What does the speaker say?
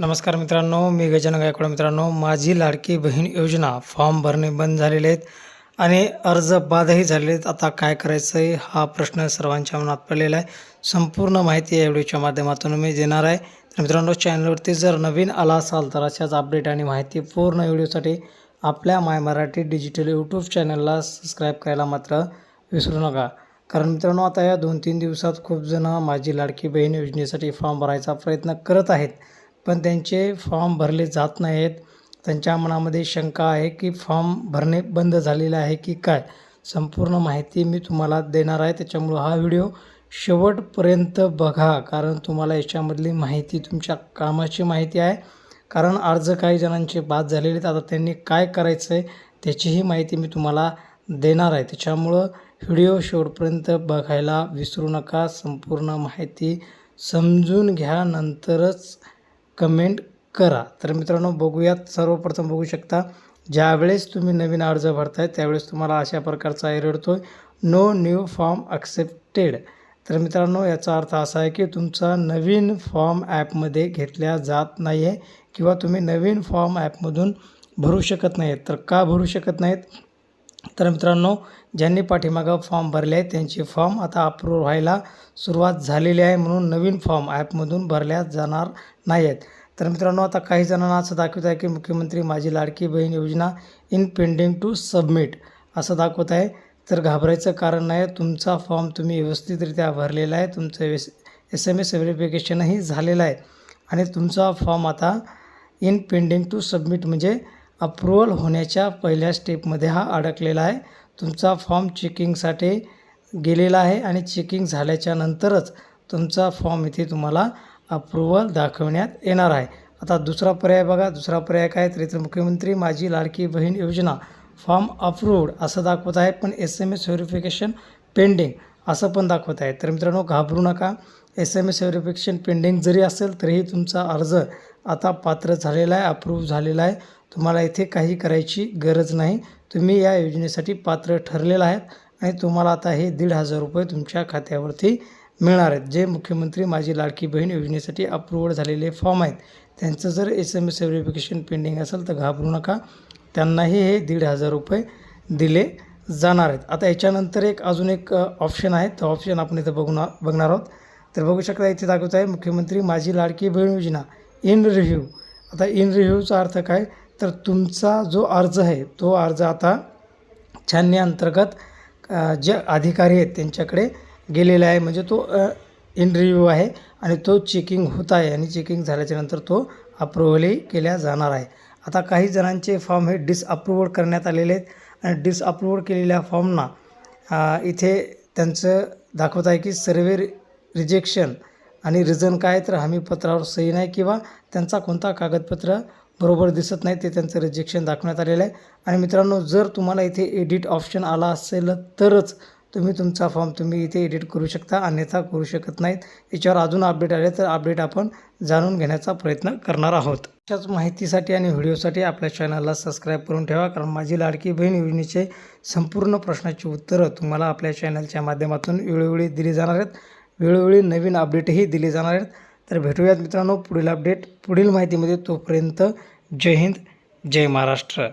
नमस्कार मित्रांनो मी गजानन गायकवाड मित्रांनो. माझी लाडकी बहीण योजना फॉर्म भरणे बंद झालेले आहेत आणि अर्ज बादही झालेले आहेत आता काय करायचं आहे हा प्रश्न सर्वांच्या मनात पडलेला आहे. संपूर्ण माहिती या व्हिडिओच्या माध्यमातून मी देणार आहे. तर मित्रांनो चॅनलवरती जर नवीन आला असाल तर अशाच अपडेट आणि माहिती पूर्ण व्हिडिओसाठी आपल्या माय मराठी डिजिटल यूट्यूब चॅनलला सबस्क्राईब करायला मात्र विसरू नका. कारण मित्रांनो आता या दोन तीन दिवसात खूप जण माझी लाडकी बहीण योजनेसाठी फॉर्म भरायचा प्रयत्न करत आहेत. पण त्यांचे फॉर्म भरले जात नाहीत. त्यांच्या मनामध्ये शंका आहे की फॉर्म भरणे बंद झालेले आहे की काय? संपूर्ण माहिती मी तुम्हाला देणार आहे. त्याच्यामुळं हा व्हिडिओ शेवटपर्यंत बघा कारण तुम्हाला याच्यामधली माहिती तुमच्या कामाची माहिती आहे. कारण अर्ज काही जणांचे बाद झालेले आहेत. आता त्यांनी काय करायचं आहे त्याचीही माहिती मी तुम्हाला देणार आहे. त्याच्यामुळं व्हिडिओ शेवटपर्यंत बघायला विसरू नका. संपूर्ण माहिती समजून घ्या. नंतरच कमेंट करा. तर मित्रांनो बघूयात. सर्वप्रथम बघू शकता ज्यावेळेस तुम्ही नवीन अर्ज भरताय त्यावेळेस तुम्हाला अशा प्रकारचा एरर येतो नो न्यू फॉर्म ॲक्सेप्टेड तर मित्रांनो याचा अर्थ असा आहे की तुमचा नवीन फॉर्म ॲपमध्ये घेतल्या जात नाही आहे किंवा तुम्ही नवीन फॉर्म ॲपमधून भरू शकत नाहीत तर का भरू शकत नाहीत? तर मित्रांनो ज्यांनी पाठीमागं फॉर्म भरले आहेत त्यांचे फॉर्म आता अप्रूव्ह व्हायला सुरुवात झालेली आहे म्हणून नवीन फॉर्म ॲपमधून भरल्या जाणार नाही आहेत तर मित्रांनो आता काही जणांना असं दाखवत आहे की मुख्यमंत्री माझी Ladki Bahin Yojana in pending to submit असं दाखवत आहे. तर घाबरायचं कारण नाही तुमचा फॉर्म तुम्ही व्यवस्थितरित्या भरलेला आहे तुमचं एस एस एम एस व्हेरिफिकेशनही झालेलं आहे. आणि तुमचा फॉर्म आता इन पेंडिंग टू सबमिट म्हणजे अप्रूवल होण्याच्या पहिल्या स्टेपमध्ये हा अडकलेला आहे. तुमचा फॉर्म चेकिंगसाठी गेलेला आहे आणि चेकिंग झाल्याच्या नंतरच तुमचा फॉर्म इथे तुम्हाला अप्रूवल दाखवण्यात येणार आहे. आता दुसरा पर्याय बघा. दुसरा पर्याय काय? तर मुख्यमंत्री माझी लाडकी बहीण योजना. फॉर्म अप्रूव्ड असं दाखवत आहे पण S M S verification pending असं पण दाखवत आहे. तर मित्रांनो घाबरू नका. S M S verification pending जरी असेल तरीही तुमचा अर्ज आता पात्र झालेला आहे अप्रूव्ह झालेला आहे. तुम्हाला इथे काही करायची गरज नाही. तुम्ही या योजनेसाठी पात्र ठरलेला आहेत आणि तुम्हाला आता हे दीड हजार रुपये तुमच्या खात्यावरती मिळणार आहेत. जे मुख्यमंत्री माझी लाडकी बहीण योजनेसाठी अप्रूव्हड झालेले फॉर्म आहेत. त्यांचं जर S M S verification pending असेल तर घाबरू नका. त्यांनाही हे दीड हजार रुपये दिले जाणार आहेत. आता याच्यानंतर एक अजून एक ऑप्शन आहे. तो ऑप्शन आपण इथं बघून बघणार आहोत. तर बघू शकता इथे दाखवत आहे मुख्यमंत्री माझी लाडकी बहीण योजना. इन रिव्ह्यू आता इन रिव्ह्यूचा अर्थ काय? तर तुमचा जो अर्ज आहे तो अर्ज आता छाननी अंतर्गत जे अधिकारी आहेत त्यांच्याकडे गेलेला आहे. म्हणजे तो इन रिव्ह्यू आहे आणि तो चेकिंग होत आहे आणि चेकिंग झाल्याच्यानंतर तो अप्रुव्हलही केल्या जाणार आहे. आता काही जणांचे फॉर्म हे डिसअप्रुव्हल करण्यात आलेले आहेत आणि डिसअप्रुव्हल केलेल्या फॉर्मना इथे त्यांचं दाखवत आहे की सर्वे रिजेक्शन आणि रिझन काय तर हमीपत्रावर सही नाही किंवा त्यांचा कोणता कागदपत्र बरोबर दिसत नाही ते त्यांचं रिजेक्शन दाखवण्यात आलेलं आहे. आणि मित्रांनो जर तुम्हाला इथे एडिट ऑप्शन आला असेल तरच तुम्ही तुमचा फॉर्म तुम्ही इथे एडिट करू शकता अन्यथा करू शकत नाहीत. याच्यावर अजून अपडेट आले तर अपडेट आपण जाणून घेण्याचा प्रयत्न करणार आहोत. अशाच माहितीसाठी आणि व्हिडिओसाठी आपल्या चॅनलला सबस्क्राईब करून ठेवा कारण माझी लाडकी बहीण योजनेचे संपूर्ण प्रश्नाची उत्तरं तुम्हाला आपल्या चॅनलच्या माध्यमातून वेळोवेळी दिली जाणार आहेत. वेळोवेळी नवीन अपडेटही दिले जाणार आहेत. तर भेटूयात मित्रांनो पुढील अपडेट पुढील माहितीमध्ये तोपर्यंत जय हिंद जय महाराष्ट्र.